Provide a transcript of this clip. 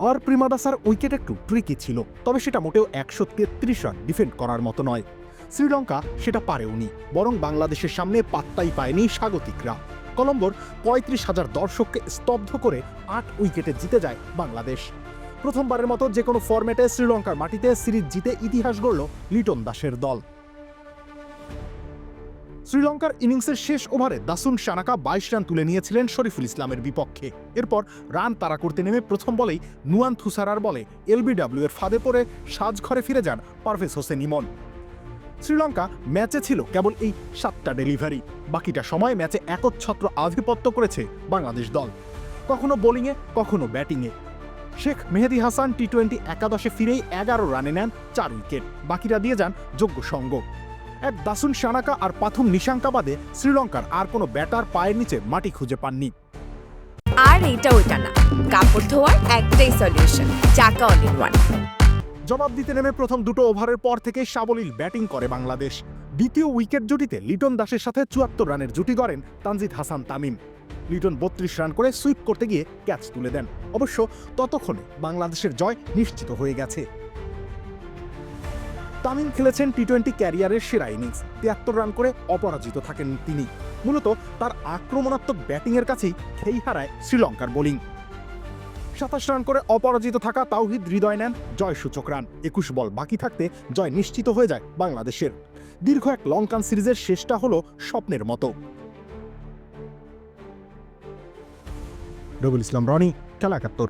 আর প্রিমাদাসার wicket একটু tricky ছিল, তবে সেটা মোটেও একশো তেত্রিশ রান ডিফেন্ড করার মতো নয়। শ্রীলঙ্কা সেটা পারেওনি, বরং বাংলাদেশের সামনে পাত্তাই পায়নি স্বাগতিকরা। কলম্বোর পঁয়ত্রিশ হাজার দর্শককে স্তব্ধ করে আট উইকেটে জিতে যায় বাংলাদেশ। প্রথমবারের মতো যে কোনো ফরম্যাটে শ্রীলঙ্কার মাটিতে সিরিজ জিতে ইতিহাস গড়ল লিটন দাসের দল। শ্রীলঙ্কার ইনিংসের শেষ ওভারে দাসুন সানাকা বাইশ রান তুলে নিয়েছিলেন শরীফুল ইসলামের বিপক্ষে। এরপর রান তাড়া করতে নেমে প্রথম বলেই নুয়ান থুসারার বলে এলবিডব্লিউ এর ফাঁদে পড়ে সাজঘরে ফিরে যান পারভেজ হোসেন ইমন। শ্রীলঙ্কা ম্যাচে ছিল কেবল এই সাতটা ডেলিভারি। বাকিটা সময় ম্যাচে একচ্ছত্র আধিপত্য করেছে বাংলাদেশ দল। কখনো বোলিংয়ে, কখনো ব্যাটিংয়ে। শেখ মেহেদি হাসান টি টোয়েন্টি একাদশে ফিরেই এগারো রানে নেন চার উইকেট। বাকিরা দিয়ে যান যোগ্য সঙ্গ। এক দাসুন সানাকা আর পাথুম নিশাঙ্কা বাদে শ্রীলঙ্কার আর কোনো ব্যাটার পায়ের নিচে মাটি খুঁজে পাননি। আর এটা ওটা না। কাপড় ধোয়ার একটাই সলিউশন চাকা অল ইন ওয়ান জবাব দিতে নেমে প্রথম দুটো ওভারের পর থেকে সাবলীল ব্যাটিং করে বাংলাদেশ। দ্বিতীয় উইকেট জুটিতে লিটন দাসের সাথে চুয়াত্তর রানের জুটি গড়েন তানজিদ হাসান তামিম। লিটন বত্রিশ রান করে সুইপ করতে গিয়ে ক্যাচ তুলে দেন। অবশ্য ততক্ষণে বাংলাদেশের জয় নিশ্চিত হয়ে গেছে। তামিম খেলেছেন টি টোয়েন্টি ক্যারিয়ারের সেরা ইনিংস। তিয়াত্তর রান করে অপরাজিত থাকেন তিনি। মূলত তার আক্রমণাত্মক ব্যাটিংয়ের কাছেই খেই হারায় শ্রীলঙ্কার বোলিং। সাতাশ রান করে অপরাজিত থাকা তাওহিদ হৃদয় নেন জয় সূচক রান। একুশ বল বাকি থাকতে জয় নিশ্চিত হয়ে যায় বাংলাদেশের। দীর্ঘ এক লঙ্কান সিরিজের শেষটা হলো স্বপ্নের মতো। রবুল ইসলাম, রনি, খেলা একাত্তর।